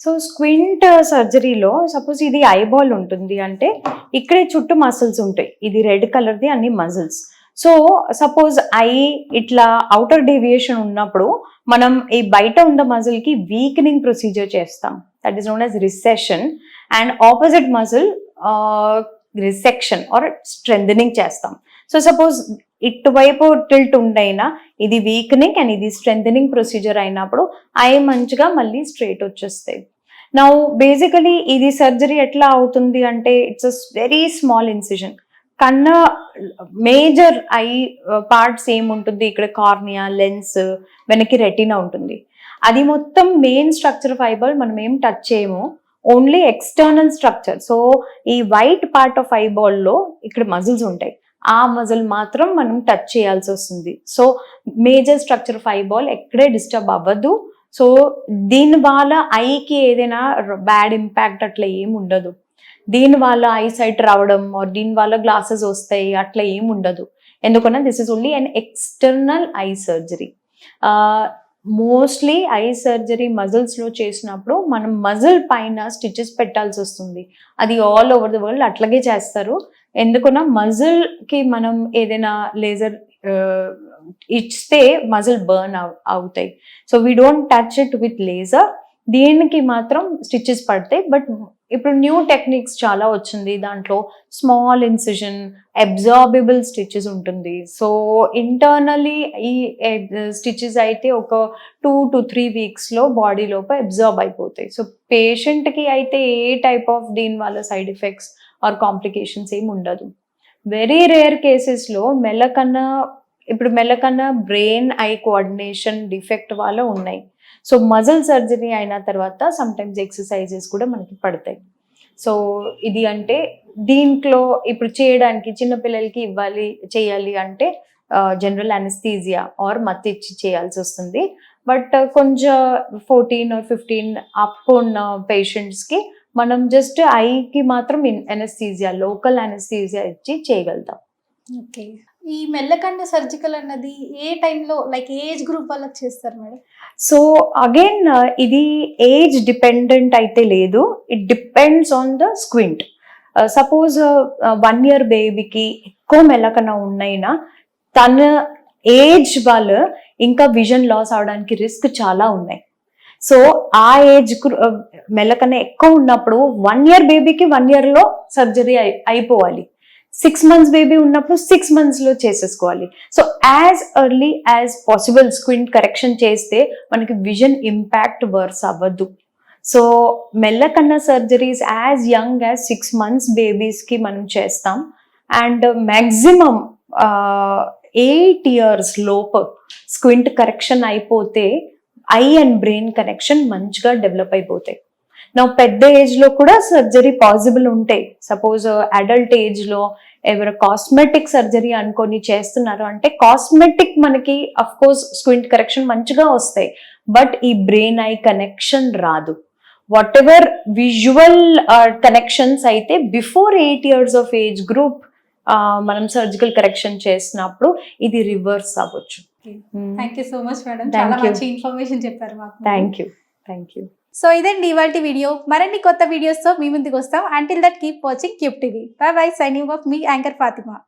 So squint సర్జరీలో suppose ఇది eyeball ఉంటుంది అంటే ఇక్కడే చుట్టూ మసిల్స్ ఉంటాయి. ఇది రెడ్ కలర్ది అన్ని మజిల్స్ సో సపోజ్ ఐ ఇట్లా అవుటర్ డేవియేషన్ ఉన్నప్పుడు మనం ఈ బయట ఉన్న మజిల్కి వీక్నింగ్ ప్రొసీజర్ చేస్తాం. That is known as recession and opposite muscle resection or strengthening చేస్తాం. సో సపోజ్ ఇటువైపు టిల్ట్ ఉండైనా ఇది వీక్నింగ్ అండ్ ఇది స్ట్రెంథనింగ్ ప్రొసీజర్ అయినప్పుడు ఐ మంచిగా మళ్ళీ స్ట్రైట్ వచ్చేస్తాయి. నా బేసికలీ ఇది సర్జరీ ఎట్లా అవుతుంది అంటే it's a very small incision కన్నా మేజర్ ఐ పార్ట్స్ ఏముంటుంది? ఇక్కడ కార్నియా లెన్స్ వెనక్కి రెటీనా ఉంటుంది. అది మొత్తం మెయిన్ స్ట్రక్చర్ ఫైబర్ మనం ఏం టచ్ చేయము. ఓన్లీ ఎక్స్టర్నల్ స్ట్రక్చర్ సో ఈ వైట్ పార్ట్ ఆఫ్ ఐబాల్లో ఇక్కడ మజిల్స్ ఉంటాయి. ఆ మజిల్ మాత్రం మనం టచ్ చేయాల్సి వస్తుంది. So major structure of eyeball ఎక్కడే డిస్టర్బ్ అవ్వదు. సో దీని వల్ల ఐకి ఏదైనా బ్యాడ్ ఇంపాక్ట్ అట్లా ఏం ఉండదు. దీని వల్ల ఐ సైట్ రావడం ఆర్ దీని వల్ల గ్లాసెస్ వస్తాయి అట్లా ఏం ఉండదు. ఎందుకన్నా this is only an external eye surgery mostly eye surgery మజిల్స్లో చేసినప్పుడు మనం మజిల్ పైన స్టిచెస్ పెట్టాల్సి వస్తుంది. అది ఆల్ ఓవర్ ది వరల్డ్ అట్లాగే చేస్తారు. ఎందుకన్నా మజిల్కి మనం ఏదైనా లేజర్ ఇస్తే మజిల్ బర్న్ అవుతాయి. So we don't touch it with laser దీనికి మాత్రం స్టిచెస్ పడతాయి బట్ ఇప్పుడు న్యూ టెక్నిక్స్ చాలా వచ్చింది. దాంట్లో స్మాల్ ఇన్సిజన్ అబ్జార్బిబుల్ స్టిచెస్ ఉంటుంది. సో ఇంటర్నలీ ఈ స్టిచెస్ అయితే ఒక టూ టు త్రీ వీక్స్లో బాడీ లోపల అబ్జార్బ్ అయిపోతాయి. సో పేషెంట్కి అయితే ఏ టైప్ ఆఫ్ దీని వల్ల సైడ్ ఎఫెక్ట్స్ ఆర్ కాంప్లికేషన్స్ ఏమి ఉండదు. వెరీ రేర్ కేసెస్లో మెల్లకన్నా ఇప్పుడు మెల్లకన్నా బ్రెయిన్ ఐ కోఆర్డినేషన్ డిఫెక్ట్ వల్ల ఉన్నాయి. సో మజిల్ సర్జరీ అయిన తర్వాత సమ్టైమ్స్ ఎక్సర్సైజెస్ కూడా మనకి పడతాయి. సో ఇది అంటే దీంట్లో ఇప్పుడు చేయడానికి చిన్నపిల్లలకి ఇవ్వాలి చేయాలి అంటే జనరల్ అనస్థీజియా ఆర్ మత్తు ఇచ్చి చేయాల్సి వస్తుంది. బట్ కొంచెం ఫోర్టీన్ ఆర్ ఫిఫ్టీన్ అప్ ఉన్న పేషెంట్స్కి మనం జస్ట్ ఐకి మాత్రం ఎనస్థీజియా లోకల్ అనస్థీజియా ఇచ్చి చేయగలుగుతాం. ఓకే ఈ మెల్లకండ సర్జికల్ అన్నది ఏ టైంలో లైక్ ఏజ్ గ్రూప్ వాళ్ళకి చేస్తారు మేడం? సో అగైన్ ఇది ఏజ్ డిపెండెంట్ అయితే లేదు. It depends on the squint suppose one year బేబీకి ఎక్కువ మెల్లకన ఉన్నైనా తన ఏజ్ వాళ్ళు ఇంకా విజన్ లాస్ అవడానికి రిస్క్ చాలా ఉన్నాయి. సో ఆ ఏజ్ మెల్లకన్నా ఎక్కువ ఉన్నప్పుడు వన్ ఇయర్ బేబీకి వన్ ఇయర్లో సర్జరీ అయిపోవాలి. సిక్స్ మంత్స్ బేబీ ఉన్నప్పుడు సిక్స్ మంత్స్లో చేసేసుకోవాలి. So as early as possible squint correction చేస్తే మనకి విజన్ ఇంపాక్ట్ వర్స్ అవ్వద్దు so మెల్లకన్నా surgeries as young as six months బేబీస్కి మనం చేస్తాం. అండ్ మ్యాక్సిమం ఎయిట్ ఇయర్స్ లోపు స్క్వింట్ కరెక్షన్ అయిపోతే ఐ అండ్ బ్రెయిన్ కనెక్షన్ మంచిగా డెవలప్ అయిపోతాయి. నా పెద్ద ఏజ్లో కూడా సర్జరీ పాసిబుల్ ఉంటాయి సపోజ్ అడల్ట్ ఏజ్లో ఎవరు కాస్మెటిక్ సర్జరీ అనుకొని చేస్తున్నారు అంటే కాస్మెటిక్ మనకి అఫ్ కోర్స్ స్క్వింట్ కరెక్షన్ మంచిగా వస్తాయి. బట్ ఈ బ్రెయిన్ ఐ కనెక్షన్ రాదు. వాట్ ఎవర్ విజువల్ కనెక్షన్స్ అయితే before eight years of age group మనం సర్జికల్ కరెక్షన్ చేసినప్పుడు ఇది రివర్స్ అవ్వచ్చు. Thank you so much madam చాలా. మంచి ఇన్ఫర్మేషన్ చెప్పారు మాకు. Thank you thank you so ఇదండి ఇవాళ వీడియో మరిన్ని కొత్త వీడియోస్తో మీ ముందుకు వస్తాం. Until that keep watching Cube TV bye bye signing off me anchor Fatima